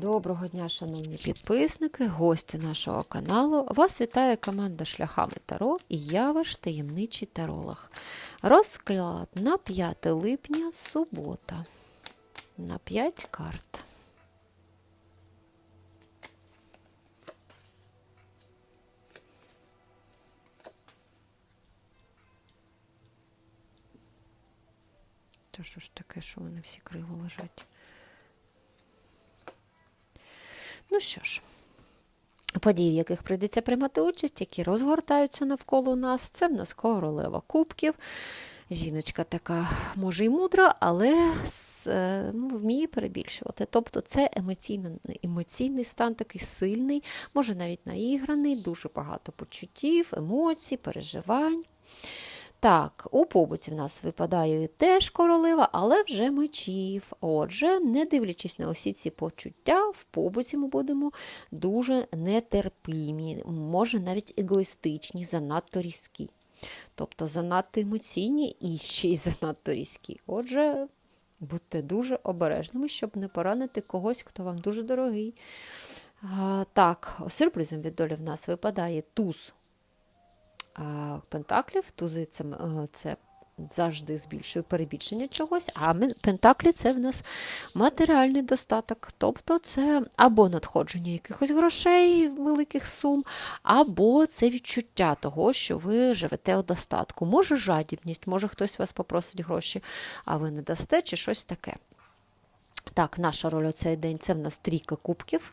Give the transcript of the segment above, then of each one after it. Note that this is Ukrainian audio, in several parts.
Доброго дня, шановні підписники, гості нашого каналу. Вас вітає команда Шляхами Таро і я ваш таємничий таролог. Розклад на 5 липня, субота. На 5 карт. Та що ж таке, що вони всі криво лежать? Ну що ж, події, в яких прийдеться приймати участь, які розгортаються навколо нас, це в нас королева кубків. Жіночка така, може, і мудра, але е, ну, вміє перебільшувати. Тобто це емоційний, емоційний стан такий сильний, може навіть наіграний, дуже багато почуттів, емоцій, переживань. Так, у побуті в нас випадає теж королева, але вже мечів. Отже, не дивлячись на усі ці почуття, в побуті ми будемо дуже нетерпимі, може навіть егоїстичні, занадто різкі. Тобто занадто емоційні і ще й занадто різкі. Отже, будьте дуже обережними, щоб не поранити когось, хто вам дуже дорогий. А, так, сюрпризом від долі в нас випадає туз пентаклів. Тузи це, е, це завжди збільшує перебільшення чогось, а пентаклі це в нас матеріальний достаток. Тобто це або надходження якихось грошей, великих сум, або це відчуття того, що ви живете у достатку. Може жадібність, може хтось вас попросить гроші, а ви не дасте, чи щось таке. Так, наша роль у цей день це в нас трійка кубків.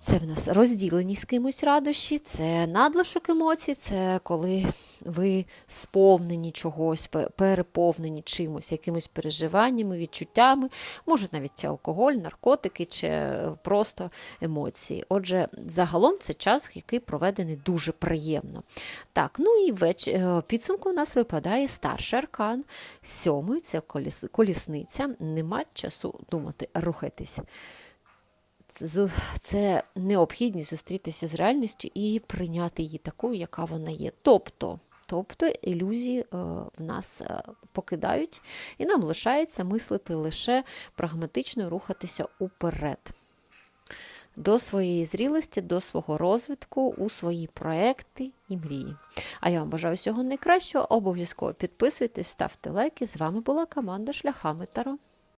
Це в нас розділені з кимось радощі, це надлишок емоцій, це коли ви сповнені чогось, переповнені чимось, якимись переживаннями, відчуттями, може навіть алкоголь, наркотики чи просто емоції. Отже, загалом це час, який проведений дуже приємно. Так, ну і веч... Е, підсумку у нас випадає старший аркан, сьомий це колісниця, нема часу думати, рухайтесь це необхідність зустрітися з реальністю і прийняти її такою, яка вона є. Тобто, тобто ілюзії е, в нас е, покидають, і нам лишається мислити лише прагматично рухатися уперед. До своєї зрілості, до свого розвитку, у свої проекти і мрії. А я вам бажаю всього найкращого. Обов'язково підписуйтесь, ставте лайки. З вами була команда Шляхами Таро.